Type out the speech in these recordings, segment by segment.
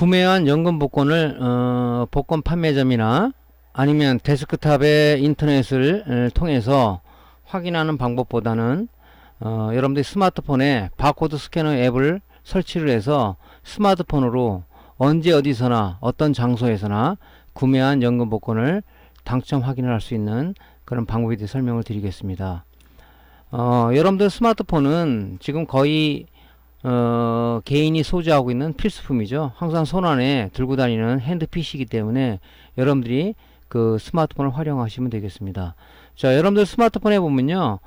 구매한 연금 복권을 어, 복권 판매점이나 아니면 데스크탑의 인터넷을 에, 통해서 확인하는 방법보다는 어, 여러분들이 스마트폰에 바코드 스캐너 앱을 설치를 해서 스마트폰으로 언제 어디서나 어떤 장소에서나 구매한 연금 복권을 당첨 확인을 할 수 있는 그런 방법에 대해 설명을 드리겠습니다. 어, 여러분들 스마트폰은 지금 거의 어, 개인이 소지하고 있는 필수품이죠. 항상 손안에 들고 다니는 핸드 PC이기 때문에 여러분들이 그 스마트폰을 활용하시면 되겠습니다. 자, 여러분들 스마트폰에 보면요,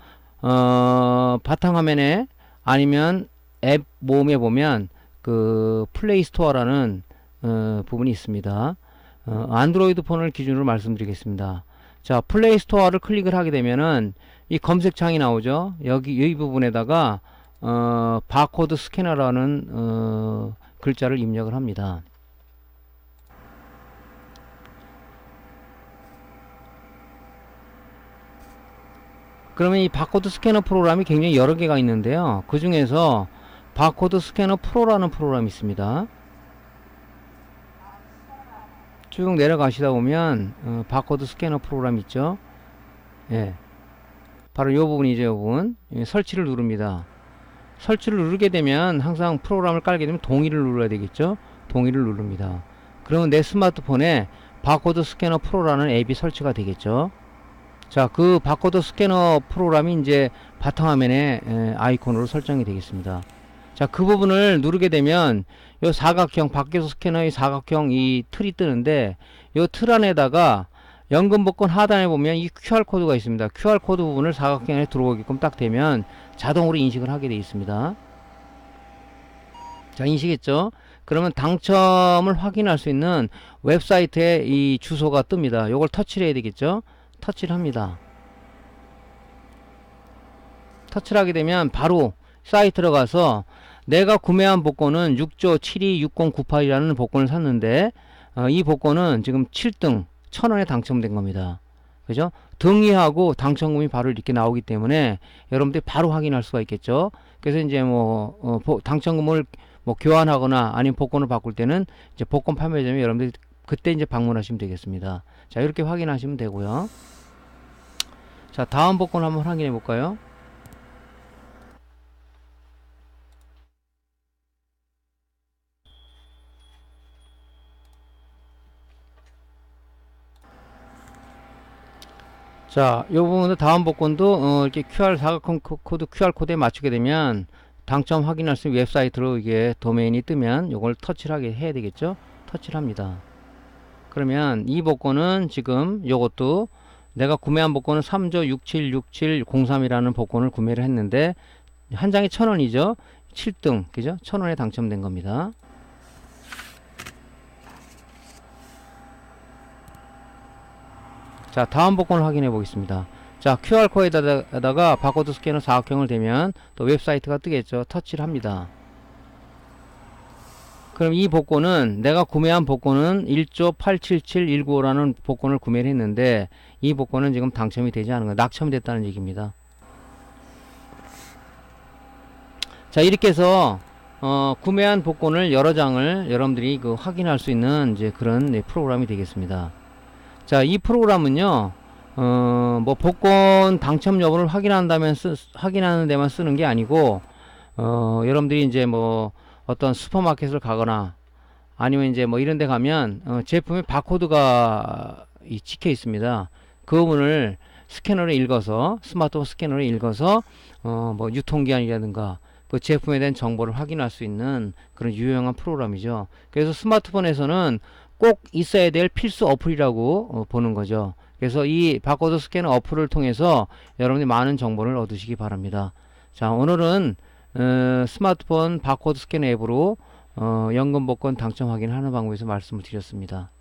어, 바탕화면에 아니면 앱 모음에 보면 그 플레이 스토어라는 어, 부분이 있습니다. 어, 안드로이드 폰을 기준으로 말씀드리겠습니다. 자, 플레이 스토어를 클릭을 하게 되면은 이 검색창이 나오죠. 여기 이 부분에다가 어, 바코드 스캐너라는 어, 글자를 입력을 합니다. 그러면 이 바코드 스캐너 프로그램이 굉장히 여러 개가 있는데요. 그 중에서 바코드 스캐너 프로라는 프로그램이 있습니다. 쭉 내려가시다 보면 어, 바코드 스캐너 프로그램 있죠. 예. 바로 이 부분이죠, 이 부분. 예, 설치를 누릅니다. 설치를 누르게 되면 항상 프로그램을 깔게 되면 동의를 눌러야 되겠죠. 동의를 누릅니다. 그러면 내 스마트폰에 바코드 스캐너 프로라는 앱이 설치가 되겠죠. 자, 그 바코드 스캐너 프로그램이 이제 바탕화면에 에, 아이콘으로 설정이 되겠습니다. 자, 그 부분을 누르게 되면 요 사각형 밖에서 스캐너의 사각형 이 틀이 뜨는데 요틀 안에다가 연금 복권 하단에 보면 이 QR 코드가 있습니다. QR 코드 부분을 사각형에 들어오게끔 딱 되면 자동으로 인식을 하게 되어 있습니다. 자, 인식했죠? 그러면 당첨을 확인할 수 있는 웹사이트에 이 주소가 뜹니다. 요걸 터치를 해야 되겠죠? 터치를 합니다. 터치를 하게 되면 바로 사이트 들어가서 내가 구매한 복권은 6조 726098이라는 복권을 샀는데 어, 이 복권은 지금 7등 1000원에 당첨된 겁니다. 그죠? 등이하고 당첨금이 바로 이렇게 나오기 때문에 여러분들이 바로 확인할 수가 있겠죠. 그래서 이제 뭐 어, 보, 당첨금을 뭐 교환하거나 아니면 복권을 바꿀 때는 이제 복권 판매점에 여러분들이 그때 이제 방문하시면 되겠습니다. 자, 이렇게 확인하시면 되고요. 자, 다음 복권 한번 확인해 볼까요? 자, 이 부분도 다음 복권도 어, 이렇게 QR 사각형 코- 코드 QR 코드에 맞추게 되면 당첨 확인할 수 있는 웹사이트로 이게 도메인이 뜨면 이걸 터치를 하게 해야 되겠죠? 터치를 합니다. 그러면 이 복권은 지금 요것도 내가 구매한 복권은 3조 676703이라는 복권을 구매를 했는데 한 장에 1000원이죠. 7등, 그죠? 1000원에 당첨된 겁니다. 자, 다음 복권을 확인해 보겠습니다. 자, QR코드에다가 바코드 스캐너 사각형을 대면 또 웹사이트가 뜨겠죠. 터치를 합니다. 그럼 이 복권은 내가 구매한 복권은 1조 877195라는 복권을 구매를 했는데 이 복권은 지금 당첨이 되지 않은 거 낙첨이 됐다는 얘기입니다. 자, 이렇게 해서 어, 구매한 복권을 여러 장을 여러분들이 그 확인할 수 있는 이제 그런 네, 프로그램이 되겠습니다. 자, 이 프로그램은요, 어, 뭐, 복권 당첨 여부를 확인한다면, 쓰, 확인하는 데만 쓰는 게 아니고, 어, 여러분들이 이제 뭐, 어떤 슈퍼마켓을 가거나, 아니면 이제 뭐 이런 데 가면, 어, 제품에 바코드가 이 찍혀 있습니다. 그 부분을 스캐너를 읽어서, 스마트폰 스캐너를 읽어서, 어, 뭐, 유통기한이라든가, 그 제품에 대한 정보를 확인할 수 있는 그런 유용한 프로그램이죠. 그래서 스마트폰에서는 꼭 있어야 될 필수 어플이라고 어, 보는 거죠. 그래서 이 바코드 스캐너 어플을 통해서 여러분이 많은 정보를 얻으시기 바랍니다. 자, 오늘은 어, 스마트폰 바코드 스캐너 앱으로 어, 연금 복권 당첨 확인하는 방법에서 말씀을 드렸습니다.